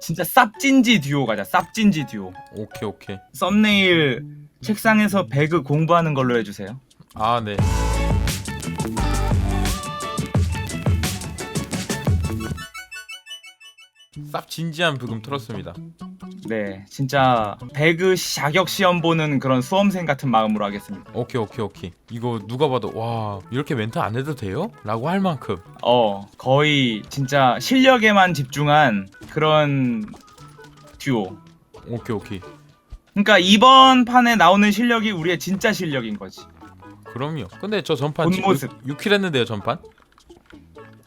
진짜 쌉진지 듀오 가자. 쌉진지 듀오. 오케이 오케이. 썸네일 책상에서 배그 공부하는 걸로 해주세요. 아 네. 쌉 진지한 부금 틀었습니다. 네, 진짜 배그 자격 시험 보는 그런 수험생 같은 마음으로 하겠습니다. 오케이 오케이 오케이. 이거 누가 봐도 와 이렇게 멘트 안 해도 돼요? 라고 할 만큼. 어, 거의 진짜 실력에만 집중한 그런 듀오. 오케이 오케이. 그러니까 이번 판에 나오는 실력이 우리의 진짜 실력인 거지. 그럼요. 근데 저 전판 본 모습. 6킬 했는데요 전판.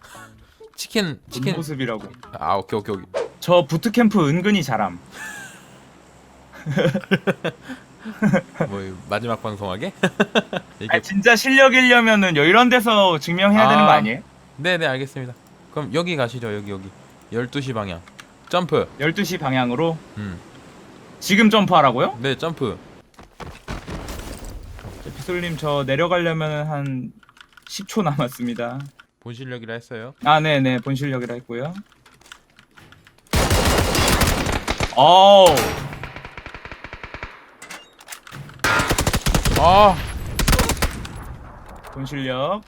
치킨 본 치킨. 모습이라고. 아 오케이 오케이 오케이. 저 부트캠프 은근히 잘함. 뭐 마지막 방송하게? 이게 아, 진짜 실력이려면은 이런 데서 증명해야 되는 거 아. 아니에요? 네네 알겠습니다. 그럼 여기 가시죠 여기 여기 12시 방향 점프 12시 방향으로 음. 지금 점프하라고요? 네 점프 비솔님 저 내려가려면 한 10초 남았습니다. 본 실력이라 했어요 아, 네네 본 실력이라 했고요. 어우 아 본 실력.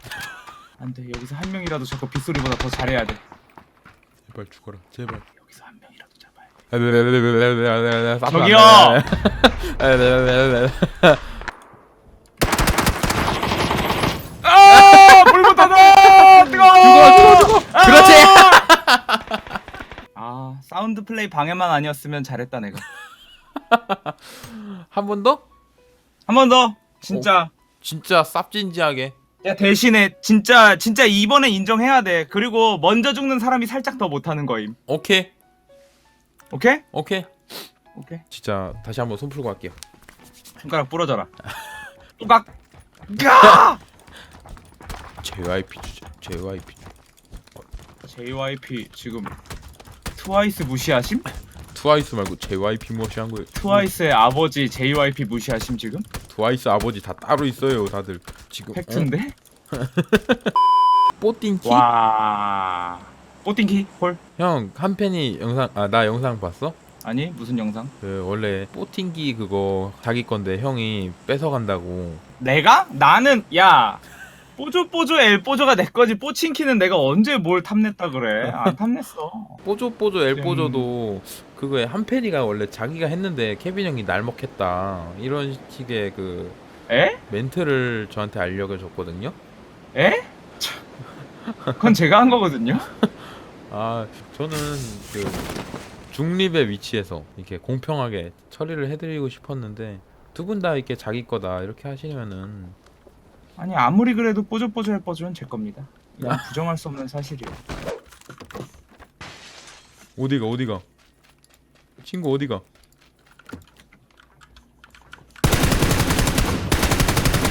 안 돼 여기서 한 명이라도 자꾸 빗소리보다 더 잘해야 돼. 제발 죽어라 제발 여기서 한 명이라도 잡아야 돼. 저기요 아! 불 붙어서 뜨거워! 죽어 죽어 죽어 그렇지 아 사운드 플레이 방해만 아니었으면 잘했다 내가. 한 번 더? 한 번 더. 진짜. 진짜 쌉진지하게 야 대신에 진짜 진짜 이번에 인정해야 돼. 그리고 먼저 죽는 사람이 살짝 더 못하는 거임. 오케이 오케이? 오케이 오케이. 진짜 다시 한번 손 풀고 갈게요 손가락 부러져라. 또각. 가! JYP 주제 JYP JYP 지금 트와이스 무시하심? 트와이스 말고 JYP 무시한 거예요 트와이스의 아버지 JYP 무시하심 지금? 트와이스 아버지 다 따로 있어요 다들 지금 팩트인데? 어? 뽀띵키? 와. 뽀띵키 홀? 형 한 팬이 영상 아 나 영상 봤어? 아니 무슨 영상? 그 원래 뽀팅기 그거 자기 건데 형이 뺏어 간다고. 내가? 나는 야 뽀조 뽀조 엘 뽀조가 내 거지 뽀친키는 내가 언제 뭘 탐냈다 그래 안 탐냈어 뽀조 뽀조 엘 음. 뽀조도 그거에 한팬이가 원래 자기가 했는데 케빈 형이 날먹했다 이런 식의 그 에? 멘트를 저한테 알려줬거든요. 에? 참, 그건 제가 한 거거든요 아 저는 그 중립의 위치에서 이렇게 공평하게 처리를 해드리고 싶었는데 두 분 다 이렇게 자기 거다 이렇게 하시면은 아니 아무리 그래도 뽀조 뽀조 엘 뽀조는 제 겁니다 이건 부정할 수 없는 사실이에요 어디가 어디가 친구 어디가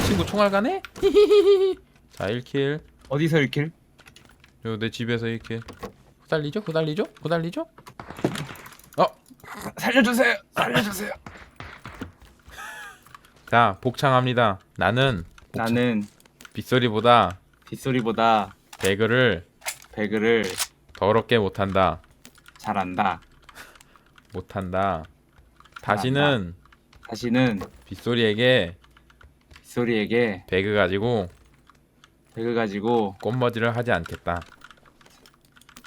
친구 총알 가네? 자 1킬 어디서 1킬? 그리고 내 집에서 1킬 후달리죠? 후달리죠? 후달리죠? 어! 살려주세요 살려주세요 자 복창합니다 나는 나는 빗소리보다 빗소리보다 배그를 배그를 더럽게 못한다. 잘한다. 못한다. 다시는 다시는 빗소리에게 빗소리에게 배그 가지고 배그 가지고 꽃머지를 하지 않겠다.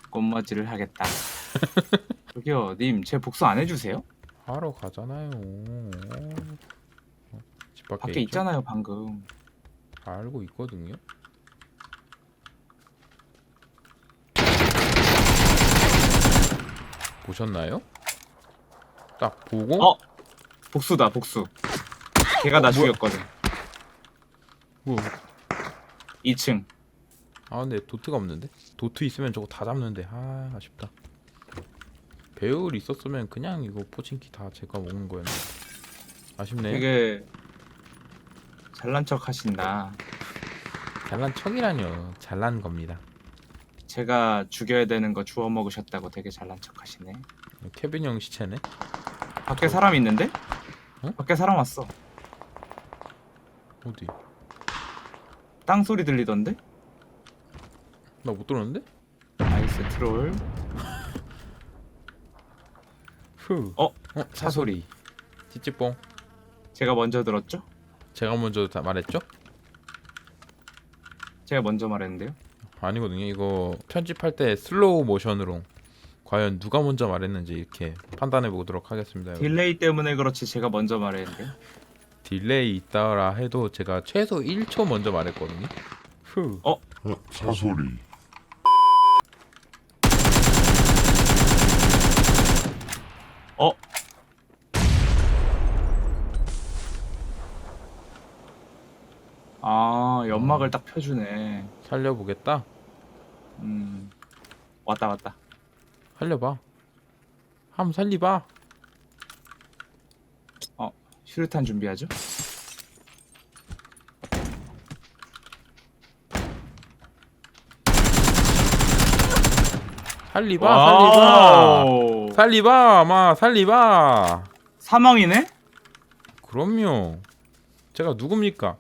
꽃머지를 하겠다. 저기요 님 제 복수 안 해주세요? 하러 가잖아요. 어, 집 밖에, 밖에 있죠? 있잖아요 방금. 다 알고 있거든요. 보셨나요? 딱 보고 어? 복수다 복수 걔가 나 어? 죽였거든 뭐, 2층 아 근데 도트가 없는데 도트 있으면 저거 다 잡는데 아 아쉽다. 배율 있었으면 그냥 이거 포칭키 다 제가 먹는 거였는데 아쉽네요. 되게 잘난 척 하신다 잘난 척이라뇨 잘난 겁니다. 제가 죽여야 되는 거 주워 먹으셨다고 되게 잘난 척 하시네 케빈 형 시체네. 밖에 사람 있는데? 어? 밖에 사람 왔어 어디? 땅 소리 들리던데? 나 못 들었는데? 나이스 트롤 후. 어? 어 사소리. 찌찌뽕. 제가 먼저 들었죠? 제가 먼저 다 말했죠? 제가 먼저 말했는데요. 아니거든요. 이거 편집할 때 슬로우 모션으로 과연 누가 먼저 말했는지 이렇게 판단해 보도록 하겠습니다. 딜레이 때문에 그렇지 제가 먼저 말했는데요. 딜레이 있다라 해도 제가 최소 1초 먼저 말했거든요. 후. 어? 어, 사소리. 어? 아 연막을 딱 펴주네. 살려보겠다. 음 왔다 왔다. 살려봐. 한번 살리봐. 슈르탄 준비하죠. 살리봐. 살리봐. 와우. 살리봐. 마 살리봐. 사망이네? 그럼요. 제가 누굽니까?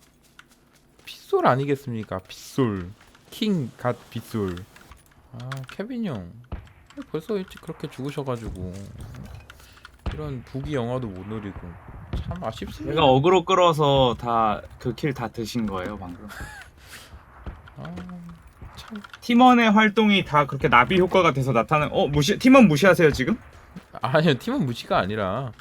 빗솔 아니겠습니까? 빗솔. 킹갓 빗솔. 아 케빈 형. 벌써 일찍 그렇게 죽으셔가지고 이런 부귀 영화도 못 누리고 참 아쉽습니다. 내가 어그로 끌어서 다 그 킬 다 드신 거예요 방금. 아, 참 팀원의 활동이 다 그렇게 나비 효과가 돼서 나타나는. 어 무시 팀원 무시하세요 지금? 아니요 팀은 무시가 아니라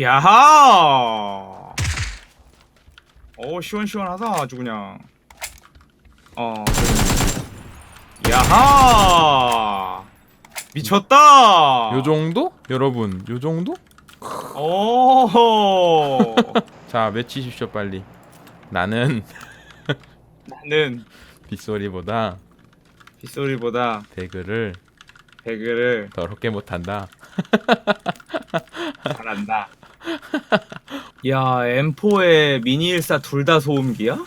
야하. 오 시원시원하다 아주 그냥. 어. 야하. 미쳤다. 요 정도? 여러분 요 정도? 오. 자 외치십시오 빨리. 나는 나는 빗소리보다 빗소리보다 배그를 배그를 더럽게 못한다. 잘한다. 야 M4에 미니 14둘다 소음기야?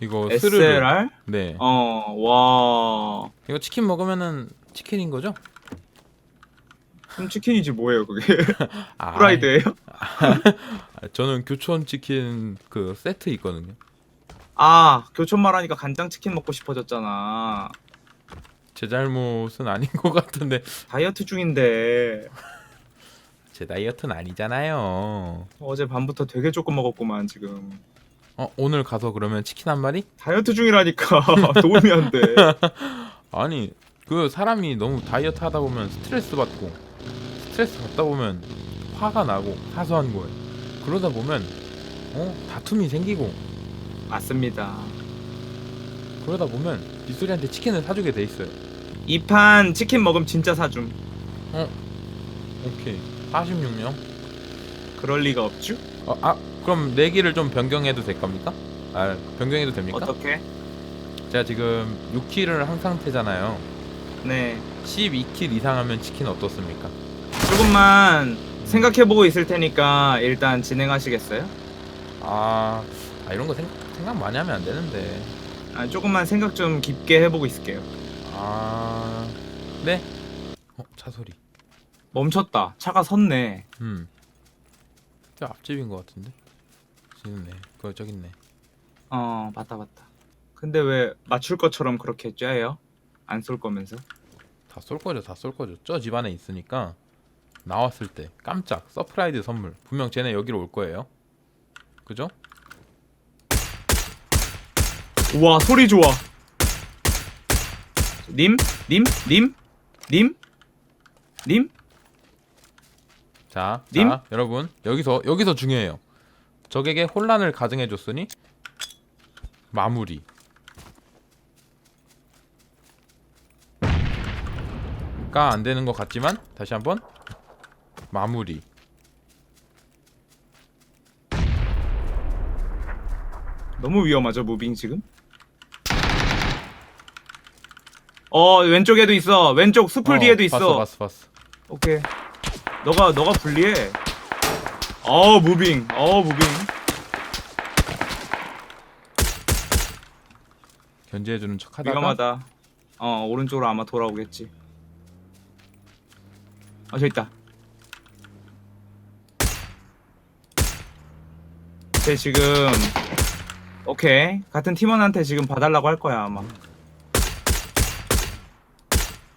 이거 스르르. SLR? 네. 어, 와. 이거 치킨 먹으면은 치킨인 거죠? 그럼 치킨이지 뭐예요 그게? 아, 프라이드예요? 아, 저는 교촌 치킨 그 세트 있거든요. 아 교촌 말하니까 간장 치킨 먹고 싶어졌잖아. 제 잘못은 아닌 것 같은데 다이어트 중인데 제 다이어트는 아니잖아요. 어제 밤부터 되게 조금 먹었구만 지금. 어 오늘 가서 그러면 치킨 한 마리? 다이어트 중이라니까 도움이 안 돼. 아니 그 사람이 너무 다이어트 하다 보면 스트레스 받고 스트레스 받다 보면 화가 나고 사소한 거에 그러다 보면 어 다툼이 생기고 맞습니다. 그러다 보면 빗소리한테 치킨을 사주게 돼 있어요. 이 판 치킨 먹으면 진짜 사줌. 오케이 46명. 그럴 리가 없죠? 어, 아 그럼 내기를 좀 변경해도 될 겁니까? 아 변경해도 됩니까? 어떻게? 제가 지금 6킬을 한 상태잖아요. 네. 12킬 이상 하면 치킨 어떻습니까? 조금만 생각해보고 있을 테니까 일단 진행하시겠어요? 아, 아 이런 거 생각, 생각 많이 하면 안 되는데. 아, 조금만 생각 좀 깊게 해보고 있을게요. 아, 네. 어, 차 소리. 멈췄다. 차가 섰네. 음. 저 앞집인 것 같은데. 지금 네. 그거 저기 있네. 어, 맞다, 맞다. 근데 왜 맞출 것처럼 그렇게 쬐요? 안 쏠 거면서? 다 쏠 거죠, 다 쏠 거죠. 저 집안에 있으니까 나왔을 때 깜짝 서프라이즈 선물. 분명 쟤네 여기로 올 거예요. 그죠? 우와, 소리 좋아. 님? 님? 님? 님? 님? 자, 님? 자, 여러분 여기서 여기서 중요해요. 적에게 혼란을 가증해 줬으니 마무리. 가 안 되는 것 같지만 다시 한번 마무리. 너무 위험하죠, 무빙 지금? 어, 왼쪽에도 있어. 왼쪽 수풀 어, 뒤에도 있어. 봤어, 봤어, 봤어. 오케이. 너가 너가 불리해. 어 무빙. 어 무빙. 견제해주는 척하다가 위험하다. 어 오른쪽으로 아마 돌아오겠지. 어 저기 있다. 쟤 지금 오케이 같은 팀원한테 지금 봐달라고 할 거야 아마.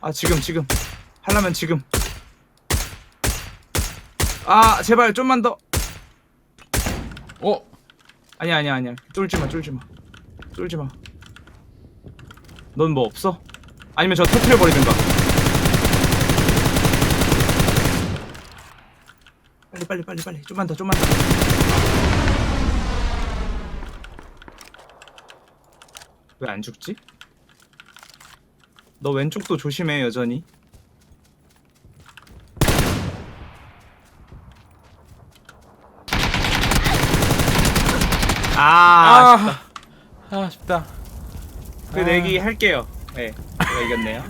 아 지금 지금 하려면 지금 아 제발 좀만 더. 어? 아니야 아니야 아니야. 쫄지 마 쫄지 마. 쫄지 마. 넌 뭐 없어? 아니면 저 터트려 버리든가 빨리 빨리 빨리 빨리. 좀만 더 좀만 더. 왜 안 죽지? 너 왼쪽도 조심해 여전히 아, 아쉽다. 아, 아쉽다. 그 내기 할게요. 네, 제가 이겼네요.